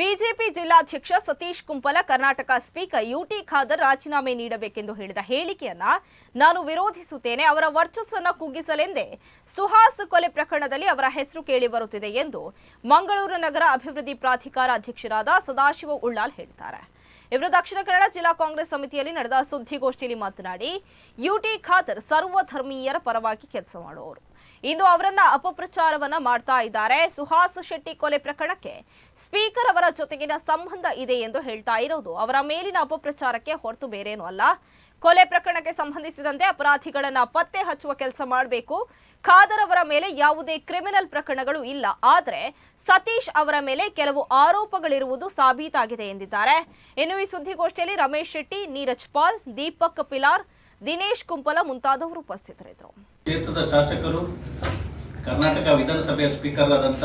BJP ಜಿಲ್ಲಾಧ್ಯಕ್ಷ Satish Kumpala, Karnataka speaker U T Khader ರಾಜೀನಾಮೆ ನೀಡಬೇಕೆಂದು ಹೇಳಿದ ಹೇಳಿಕೆಯನ್ನ ನಾನು ವಿರೋಧಿಸುತ್ತೇನೆ. ಅವರ ವರ್ಚಸ್ಸನ್ನು ಕುಗ್ಗಿಸಲೆಂದೇ ಸುಹಾಸ್ ಕೊಲೆ ಪ್ರಕರಣದಲ್ಲಿ ಅವರ ಹೆಸರು ಕೇಳಿ ಬರುತ್ತಿದೆ ಎಂದು ಮಂಗಳೂರು ನಗರ ಅಭಿವೃದ್ಧಿ ಪ್ರಾಧಿಕಾರ ಅಧ್ಯಕ್ಷರಾದ ಸದಾಶಿವ ಉಳ್ಳಾಲ್ ಹೇಳಿದ್ದಾರೆ. ಇವರು ದಕ್ಷಿಣ ಕನ್ನಡ ಜಿಲ್ಲಾ ಕಾಂಗ್ರೆಸ್ ಸಮಿತಿಯಲ್ಲಿ ನಡೆದ ಸುದ್ದಿಗೋಷ್ಠಿಯಲ್ಲಿ ಮಾತನಾಡಿ, ಯುಟಿ ಖಾದರ್ ಸರ್ವಧರ್ಮೀಯರ ಪರವಾಗಿ ಕೆಲಸ ಮಾಡುವವರು. ಇಂದು ಅವರನ್ನ ಅಪಪ್ರಚಾರವನ್ನ ಮಾಡ್ತಾ ಇದ್ದಾರೆ. ಸುಹಾಸ್ ಶೆಟ್ಟಿ ಕೊಲೆ ಪ್ರಕರಣಕ್ಕೆ ಸ್ಪೀಕರ್ ಅವರ ಜೊತೆಗಿನ ಸಂಬಂಧ ಇದೆ ಎಂದು ಹೇಳ್ತಾ ಇರೋದು ಅವರ ಮೇಲಿನ ಅಪಪ್ರಚಾರಕ್ಕೆ ಹೊರತು ಬೇರೇನೂ ಅಲ್ಲ. ಕೊಲೆ ಪ್ರಕರಣಕ್ಕೆ ಸಂಬಂಧಿಸಿದಂತೆ ಅಪರಾಧಿಗಳನ್ನ ಪತ್ತೆ ಹಚ್ಚುವ ಕೆಲಸ ಮಾಡಬೇಕು. ಖಾದರ್ ಅವರ ಮೇಲೆ ಯಾವುದೇ ಕ್ರಿಮಿನಲ್ ಪ್ರಕರಣಗಳು ಇಲ್ಲ. ಆದರೆ ಸತೀಶ್ ಅವರ ಮೇಲೆ ಕೆಲವು ಆರೋಪಗಳಿರುವುದು ಸಾಬೀತಾಗಿದೆ ಎಂದಿದ್ದಾರೆ. ಇನ್ನು ಈ ಸುದ್ದಿಗೋಷ್ಠಿಯಲ್ಲಿ ರಮೇಶ್ ಶೆಟ್ಟಿ, ನೀರಜ್ ಪಾಲ್, ದೀಪಕ್ ಪಿಲಾರ್, ದಿನೇಶ್ ಕುಂಪಲ ಮುಂತಾದವರು ಉಪಸ್ಥಿತರಿದ್ದರು. ಕ್ಷೇತ್ರದ ಶಾಸಕರು, ಕರ್ನಾಟಕ ವಿಧಾನಸಭೆಯ ಸ್ಪೀಕರ್ ಆದಂಥ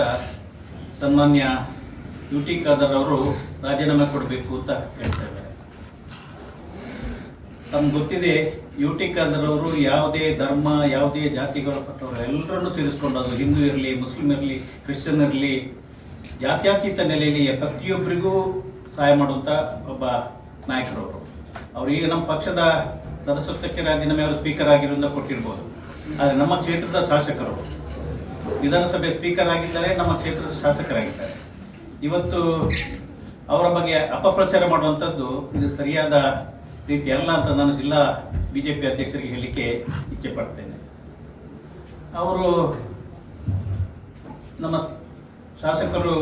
ಸನ್ಮಾನ್ಯ ಯು ಟಿ ಖಾದರ್ ಅವರು ರಾಜೀನಾಮೆ ಕೊಡಬೇಕು ಅಂತ ಹೇಳ್ತಾ ತಮ್ಗೆ ಗೊತ್ತಿದೆ ಯು ಟಿ ಖಾದರ್ ಯಾವುದೇ ಧರ್ಮ, ಯಾವುದೇ ಜಾತಿಗಳ ಪಟ್ಟವರು ಎಲ್ಲರನ್ನೂ ಸೇರಿಸ್ಕೊಂಡು ಅದು ಹಿಂದೂ ಇರಲಿ, ಮುಸ್ಲಿಂ ಇರಲಿ, ಕ್ರಿಶ್ಚಿಯನ್ ಇರಲಿ, ಜಾತ್ಯಾತೀತ ನೆಲೆಯಲ್ಲಿ ಪ್ರತಿಯೊಬ್ಬರಿಗೂ ಸಹಾಯ ಮಾಡುವಂಥ ಒಬ್ಬ ನಾಯಕರವರು. ಅವರು ಈಗ ನಮ್ಮ ಪಕ್ಷದ ಸದಸ್ಯತ್ವಕ್ಕೆ ರಾಜೀನಾಮೆ ಅವರು ಸ್ಪೀಕರ್ ಆಗಿರೋದ್ರಿಂದ ಕೊಟ್ಟಿರ್ಬೋದು. ಆದರೆ ನಮ್ಮ ಕ್ಷೇತ್ರದ ಶಾಸಕರು ವಿಧಾನಸಭೆ ಸ್ಪೀಕರ್ ಆಗಿದ್ದಾರೆ, ನಮ್ಮ ಕ್ಷೇತ್ರದ ಶಾಸಕರಾಗಿದ್ದಾರೆ. ಇವತ್ತು ಅವರ ಬಗ್ಗೆ ಅಪಪ್ರಚಾರ ಮಾಡುವಂಥದ್ದು ಇದು ಸರಿಯಾದ ರೀತಿ ಅಲ್ಲ ಅಂತ ನಾನು ಜಿಲ್ಲಾ ಬಿ ಜೆ ಪಿ ಅಧ್ಯಕ್ಷರಿಗೆ ಹೇಳಲಿಕ್ಕೆ ಇಚ್ಛೆ ಪಡ್ತೇನೆ. ಅವರು ನಮ್ಮ ಶಾಸಕರು,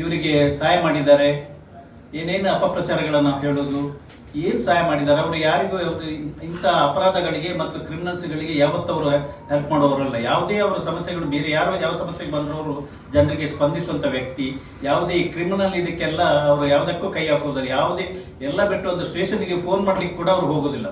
ಇವರಿಗೆ ಸಹಾಯ ಮಾಡಿದ್ದಾರೆ. ಏನೇನು ಅಪಪ್ರಚಾರಗಳನ್ನು ಹೇಳೋದು? ಏನು ಸಹಾಯ ಮಾಡಿದ್ದಾರೆ? ಅವರು ಯಾರಿಗೂ ಇಂಥ ಅಪರಾಧಗಳಿಗೆ ಮತ್ತು ಕ್ರಿಮಿನಲ್ಸ್ಗಳಿಗೆ ಯಾವತ್ತೂ ಅವರು ಹೆಲ್ಪ್ ಮಾಡೋರಲ್ಲ ಯಾವುದೇ ಅವರ ಸಮಸ್ಯೆಗಳು ಬೇರೆ, ಯಾರೋ ಯಾವ ಸಮಸ್ಯೆಗೆ ಬಂದರೂ ಅವರು ಜನರಿಗೆ ಸ್ಪಂದಿಸುವಂಥ ವ್ಯಕ್ತಿ, ಯಾವುದೇ ಈ ಕ್ರಿಮಿನಲ್ ಇದಕ್ಕೆಲ್ಲ ಅವರು ಯಾವುದಕ್ಕೂ ಕೈ ಹಾಕೋದಿಲ್ಲ. ಯಾವುದೇ, ಎಲ್ಲ ಬಿಟ್ಟು ಒಂದು ಸ್ಟೇಷನ್ಗೆ ಫೋನ್ ಮಾಡ್ಲಿಕ್ಕೆ ಕೂಡ ಅವ್ರು ಹೋಗೋದಿಲ್ಲ.